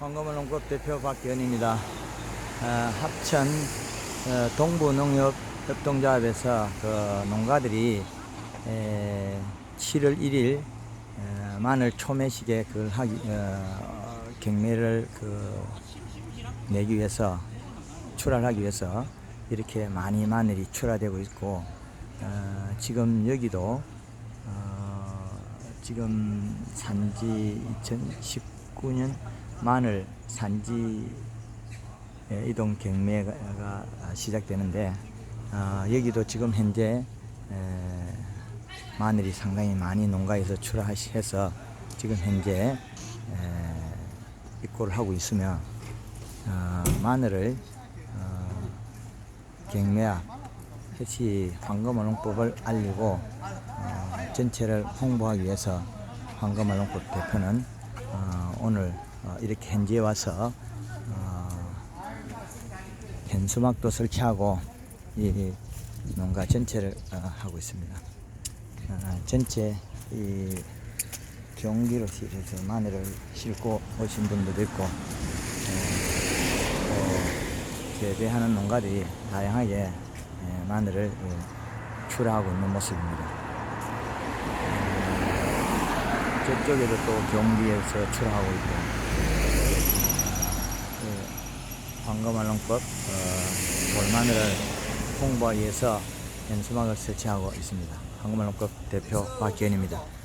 황금을농법 대표 박기현입니다. 어, 합천 어, 동부농협협동조합에서 그 농가들이 에, 7월 1일 어, 마늘 초매식에 그걸 하기 어, 경매를 그 내기 위해서 출하하기 위해서 이렇게 많이 마늘이 출하되고 있고 어, 지금 여기도 어, 지금 산지 2019년 마늘 산지 예, 이동 경매가 시작되는데 어, 여기도 지금 현재 에, 마늘이 상당히 많이 농가에서 출하해서 지금 현재 에, 입고를 하고 있으며 어, 마늘을 어, 경매와 해시 황금어농법을 알리고 어, 전체를 홍보하기 위해서 황금어농법 대표는 어, 오늘 어, 이렇게 현지에 와서 어, 현수막도 설치하고 이 농가 전체를 어, 하고 있습니다. 어, 전체 이 경기로 실어서 마늘을 싣고 오신 분들도 있고 재배하는 농가들이 다양하게 예, 마늘을 예, 출하하고 있는 모습입니다. 저쪽에도 또 경기에서 출하하고 있고 예, 황금알롱법 어, 돌마늘을 홍보하기 위해서 현수막을 설치하고 있습니다. 황금알롱법 대표 박기현입니다.